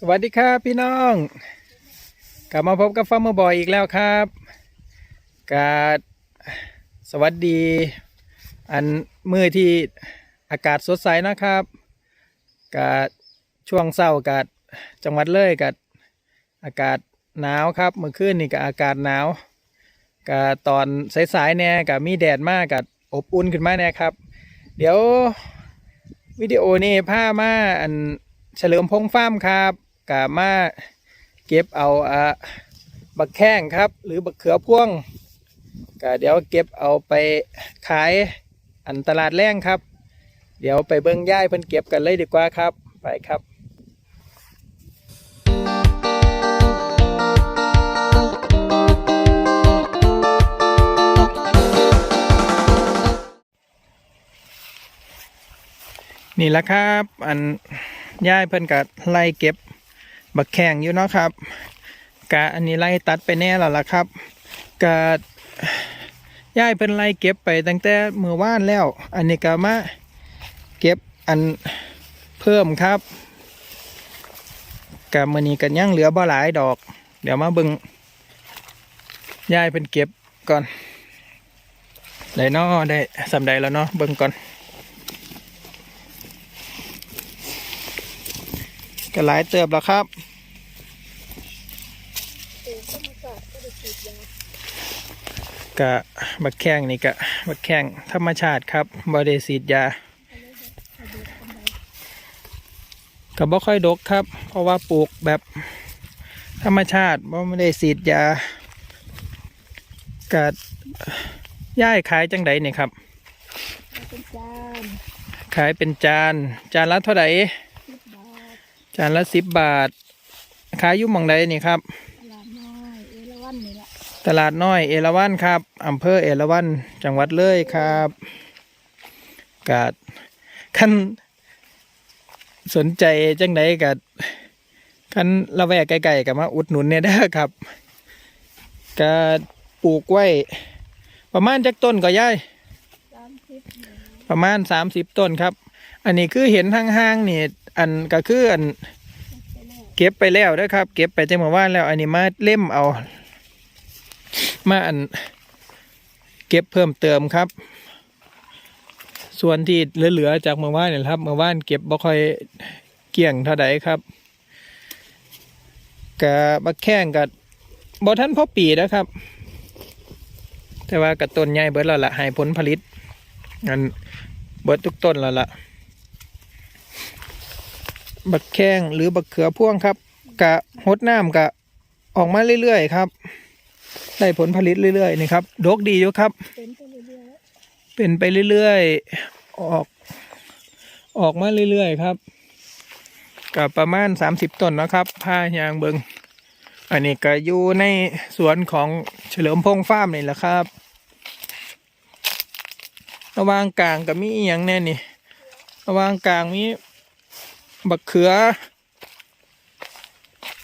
สวัสดีครับพี่น้อง กลับมาพบกับฟาร์มเมอบอยอีกแล้วครับกาดสวัสดี อันมือที่อากาศสดใสนะครับกาดช่วงเศร้ากาดจังหวัดเลยกาดอากาศหนาวครับเมื่อคืนนี่ก็อากาศหนาวกาตอนสายๆเนี่ยกับมีแดดมากกับอบอุ่นขึ้นมาเนี่ยครับ เดี๋ยววิดีโอนี้พามาอันเฉลิมพงษ์ฟามครับ กามาเก็บเอาอะบักแข้งครับ หรือบักเขือพ่วงก็เดี๋ยวเก็บเอาไปขายอันตลาดแรงครับ เดี๋ยวไปเบิ้งย่ายเพิ่นเก็บกันเลยดีกว่าครับ ไปครับนี่แหละครับ อันย่ายเพิ่นกัไล่เก็บ บักแข่งอยู่เนาะครับกะอันนี้ไล่ตัดไปแน่แล้วล่ะครับกะย่ายเพิ่นไล่เก็บไปตั้งแต่เมื่อวานแล้ว อันนี้ก็มาเก็บอันเพิ่มครับกะมือนี้กันยังเหลือบ่หลายดอก เดี๋ยวมาบิ่งย่ายเพิ่นเก็บก่อนได้เนาะได้สำใดแล้วเนาะเบิ่งก่อนก็หลายเติบแล้วครับ กะบักแข้งนี่กะบักแข้งธรรมชาติครับบอดสีดยาก็บ่ค่อยดกครับ เพราะว่าปลูกแบบธรรมชาติบ่ไม่ได้สีดยากะย่ายขายจังไดนี่ครับขายเป็นจาน จานละเท่าไหร่จานละสิบบาท ขายอยู่หมองใดนี่ครับ ตลาดน้อยเอราวันครับอำเภอเอราวันจังหวัดเลยครับกาดขั้นสนใจจังไดกัดขั้นละแวกไกลๆกับมาอุดหนุนเนี่ยได้อครับกาปลูกไว้ ประมาณจักต้นก็ย่ายสามสิบประมาณสามสิบต้นครับ อันนี้คือเห็นห่างๆนี่อันก็คืออันไปแล้วเก็บไปแล้วนะครับ เก็บไปแต่เมื่อวานแล้วอันนี้มาเล่มเอา มาอันเก็บเพิ่มเติมครับ ส่วนที่เหลือๆจากเมื่อวานเนี่ยครับเมื่อวานเก็บบ่ค่อยเกี่ยงเท่าใดครับกะบักแข้งกับบ่ทันพ่อปีนะครับ แต่ว่ากับต้นใหญ่เบิดแล้วล่ะให้ผลผลิตอันเบิดทุกต้นแล้วล่ะบักแข้งหรือบักเขือพ่วงครับกะหดน้ำกะออกมาเรื่อยๆครับ ได้ผลผลิตเรื่อยๆนี่ครับดกดีอยู่ครับ เป็นไปเรื่อยๆ ออก ออกมาเรื่อยๆครับ กับประมาณสามสิบต้นนะครับผ้ายางเบิงอันนี้ก็อยู่ในสวนของเฉลิมพงษ์ฟาร์มนี่แหละครับ ระหว่างกลางก็มีอย่างแน่นี่ ระหว่างกลางมีบักเขือ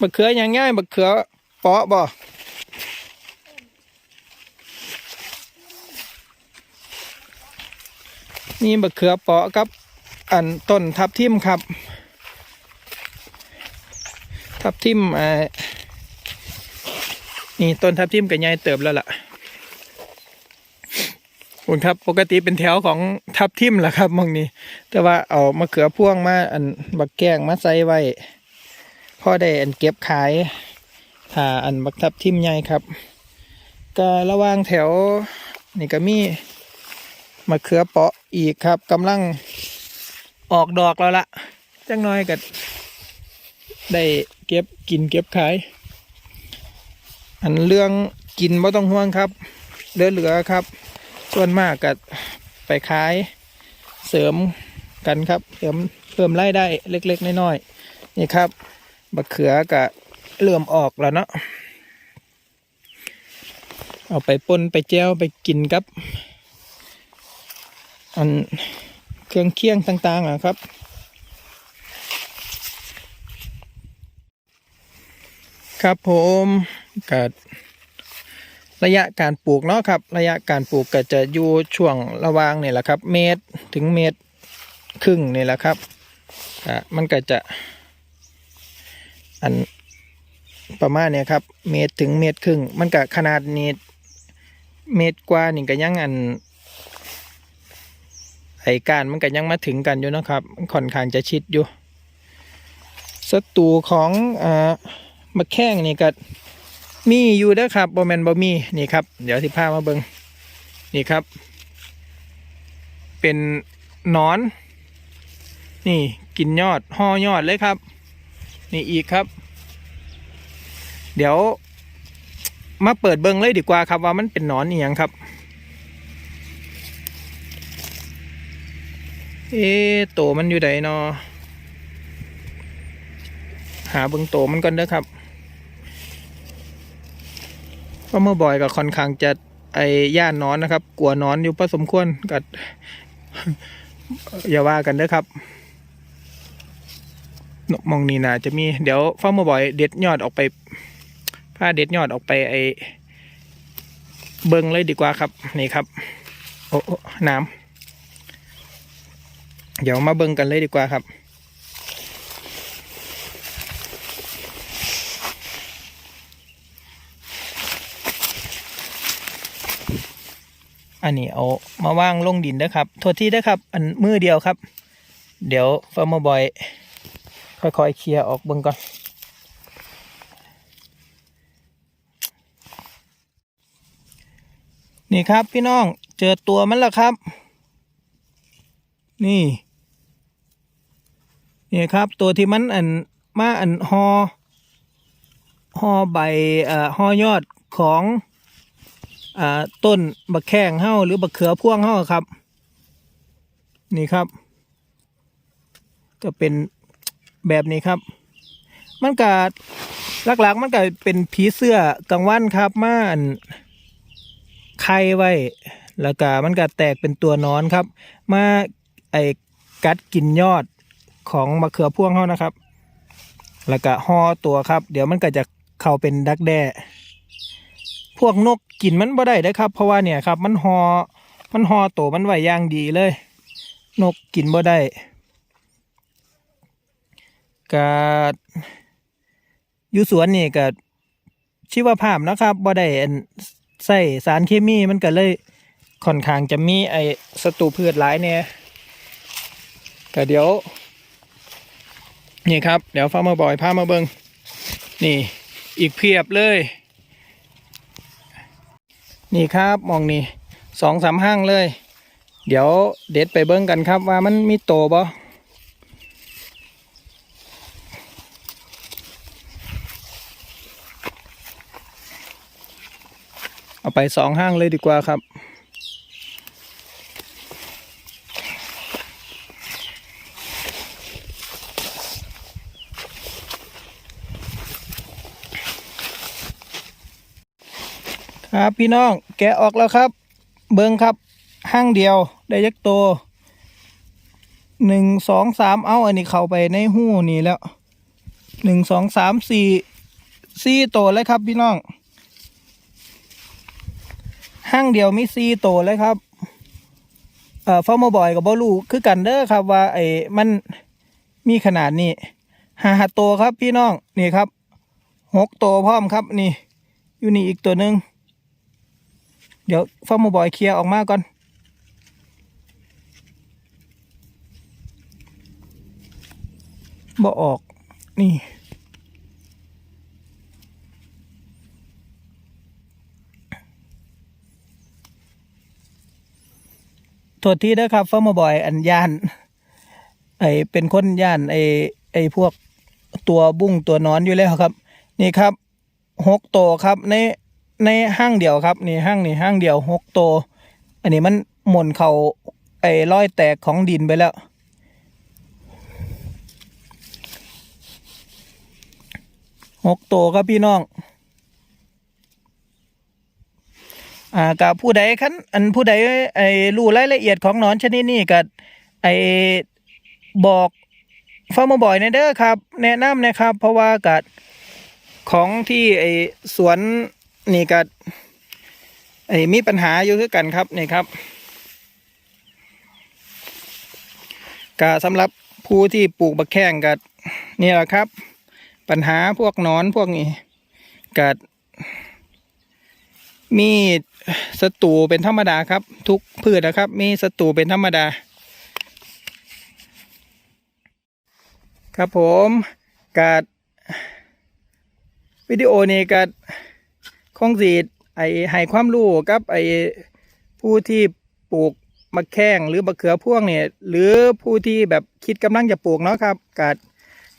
บักเขืออย่างง่ายบักเขือเปาะบ่ นี่บักเขือเปาะกับอันต้นทับทิมครับ ทับทิมอ่านี่ต้นทับทิมกับใหญ่เติบแล้วล่ะคุณครับปกติเป็นแถวของทับทิมแหละครับมองนี้ แต่ว่าเอามะเขือพ่วงมาอันบักแกงมาใส่ไว้พ่อได้อันเก็บขายถ้าอันบักทับทิมใหญ่ครับก็ระว่างแถวนี่ก็มี มะเขือเปาะอีกครับกำลังออกดอกแล้วละจังน้อยก็ได้เก็บกินเก็บขาย อันเรื่องกินไม่ต้องห่วงครับ เหลือเหลือๆครับ ส่วนมากก็ไปขายเสริมกันครับเสริมเพิ่มรายได้เล็กๆน้อยๆนี่ครับบักเขือก็เริ่มออกแล้วเนาะเอาไปปนไปแจ้วไปกินครับ อันเครื่องเคียงต่างๆอะครับ ครับผมกัระยะการปลูกเนาะครับ ระยะการปลูกก็จะอยู่ช่วงระหว่างนี่แหละครับ เมตรถึงเมตรครึ่งนี่แหละครับอะมันก็จะ อันประมาณเนี่ยครับ เมตรถึงเมตรครึ่ง มันก็ขนาดนี้เมตรกว่านี่ก็ยังอัน ไอการมันก็ยังมาถึงกันอยู่นะครับมันค่อนข้างจะชิดอยู่ศัตรูของอ่ามาแข้งนี่ก็มีอยู่เด้อครับบอแมนบอมีนี่ครับ เดี๋ยวสิพามาเบิงนี่ครับ เป็นนอน นี่กินยอดห่อยอดเลยครับ นี่อีกครับ เดี๋ยวมาเปิดเบิงเลยดีกว่าครับว่ามันเป็นนอนอีหยังครับ เอ๊โตมันอยู่ไหนเนาะหาเบิงโตมันก่อนเด้อครับเพราะเมื่อบ่อยกับค่อนข้างจะไอ้ย่านนอนนะครับ กลัวนอนอยู่พอสมควรกับอย่าว่ากันเด้อครับนกมองนี่นาจะมีเดี๋ยวฟ้าเมื่อบ่อยเด็ดยอดออกไปผ้าเด็ดยอดออกไปไอ้เบิงเลยดีกว่าครับ นี่ครับ โอ้โอ้น้ำ เดี๋ยวมาเบิ่งกันเลยดีกว่าครับ อันนี้เอามาว่างลงดินนะครับโทษที่นะครับ อันมือเดียวครับ เดี๋ยวฟาร์มบอยค่อยๆเคลียร์ออกเบิ่งก่อนนี่ครับพี่น้องเจอตัวมันแล้วครับ นี่ นี่ครับ ตัวที่มันอันมาอันหอหอใบอ่อหอยอดของอ่าต้นบักแข้งเฮ้าหรือบักเขือพ่วงเฮ้าครับ นี่ครับ ก็เป็นแบบนี้ครับ มันก็หลักๆมันก็เป็นผีเสื้อกลางวันครับมาอันไข่ไว้ แล้วก็มันก็แตกเป็นตัวนอนครับ มาไอ้กัดกินยอด ของมะเขือพ่วงเขานะครับ แล้วก็ห่อตัวครับ เดี๋ยวมันก็จะเข้าเป็นดักแด้พวกนกกินมันบ่ได้เด้อครับ เพราะว่าเนี่ยครับ มันหอมันห่อตัวมันไหวอย่างดีเลย นกกินบ่ได้ก็อยู่สวนนี่ก็ชีวภาพนะครับบ่ได้ใส่สารเคมีมันก็เลยค่อนข้างจะมีไอศัตรูพืชหลายเนี่ยก็เดี๋ยว นี่ครับ เดี๋ยวฟ้ามาบอยพามาเบิงนี่ อีกเพียบเลย นี่ครับมองนี่สองสามห้างเลย เดี๋ยวเด็ดไปเบิ้งกันครับว่ามันมีโตบ่เอาไปสองห้างเลยดีกว่าครับ ครับพี่น้อง แกะออกแล้วครับ เบิ้งครับห้างเดียวได้ยักโตหนึ่งสองสามเอาอันนี้เข้าไปในหู้นี่แล้วหนึ่งสองสามสี่สี่โตเลยครับพี่น้องห้างเดียวมีสี่โตเลยครับเอ่อฟอร์มบอยกับบอลูคือกันเด้อครับว่าไอ้มันมีขนาดนี้ห้าโตครับพี่น้องนี่ครับหกโตพร้อมครับนี่ อยู่นี่อีกตัวหนึ่ง เดี๋ยวฟาร์มบอยเคลียร์ออกมาก่อน บ่ออก นี่ โทษทีนะครับฟาร์มบอยอันย่าน ไอเป็นคนย่าน ไอไอพวกตัวบุ้งตัวนอนอยู่แล้วครับ นี่ครับหกตัวครับใน ในห้างเดียวครับนี่ห้างนี่ห้างเดียวหกโตวอันนี้มันหม่นเขาไอ้รอยแตกของดินไปแล้ว หกโตวครับพี่น้อง อ่ากับผู้ใดคันอันผู้ใดไอ้รู้รายละเอียดของนอนชนิดนี้กับไอ้บอกฟาร์มบ่อยในเด้อครับ แนะนำนะครับ เพราะว่ากับของที่ไอ้สวน นี่ก็ไอ้มีปัญหาอยู่คือกันครับนี่ครับก็สำหรับผู้ที่ปลูกบักแข้งก็นี่แหละครับ ปัญหาพวกนอนพวกนี้กัดมีศัตรูเป็นธรรมดาครับ ทุกพืชนะครับ มีศัตรูเป็นธรรมดา ครับผมกัดวิดีโอนี้กัด คงสีไอให้ความรู้กับไอผู้ที่ปลูกมะแข้งหรือมะเขือพ่วงเนี่ยหรือผู้ที่แบบคิดกำลังจะปลูกเนาะครับกัด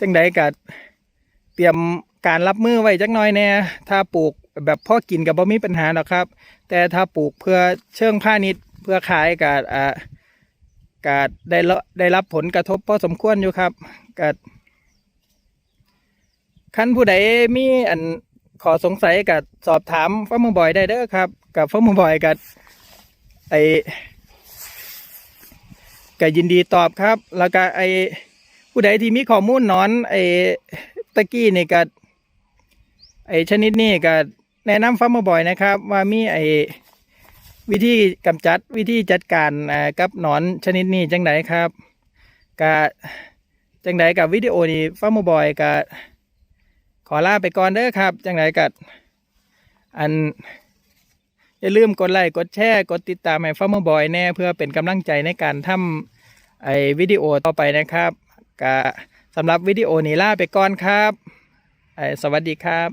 จังใดกัดเตรียมการรับมือไว้จักหน่อยแน่ถ้าปลูกแบบพ่อกินกับบ่มีปัญหาหรอกครับ แต่ถ้าปลูกเพื่อเชิงพาณิชย์เพื่อขายกัดอ่ากาดได้ละได้รับผลกระทบพอสมควรอยู่ครับกัดคันผู้ใดมีอัน ขอสงสัยกับสอบถามฟ้ามือบอยได้เด้อครับ กับฟ้ามือบอยกับไอก็ยินดีตอบครับ แล้วก็ไอผู้ใดที่มีข้อมูลนอน ไอตะกี้นี่ก็ไอชนิดนี้ก็แนะนำฟ้ามือบอยนะครับ ว่ามีไอวิธีกำจัดวิธีจัดการอ่ากับหนอนชนิดนี้จังไดครับกะจังไดกับวิดีโอนี้ฟ้ามือบอยกะ ขอลาไปก่อนเด้อครับ จังไหนกัด อัน อย่าลืมกดไลค์กดแชร์ กดติดตามให้ฟ a ร์มบอยแน่ เพื่อเป็นกำลังใจในการทำไอวิดีโอต่อไปนะครับกะสำหรับวิดีโอนี้ลาไปก่อนครับไอสวัสดีครับ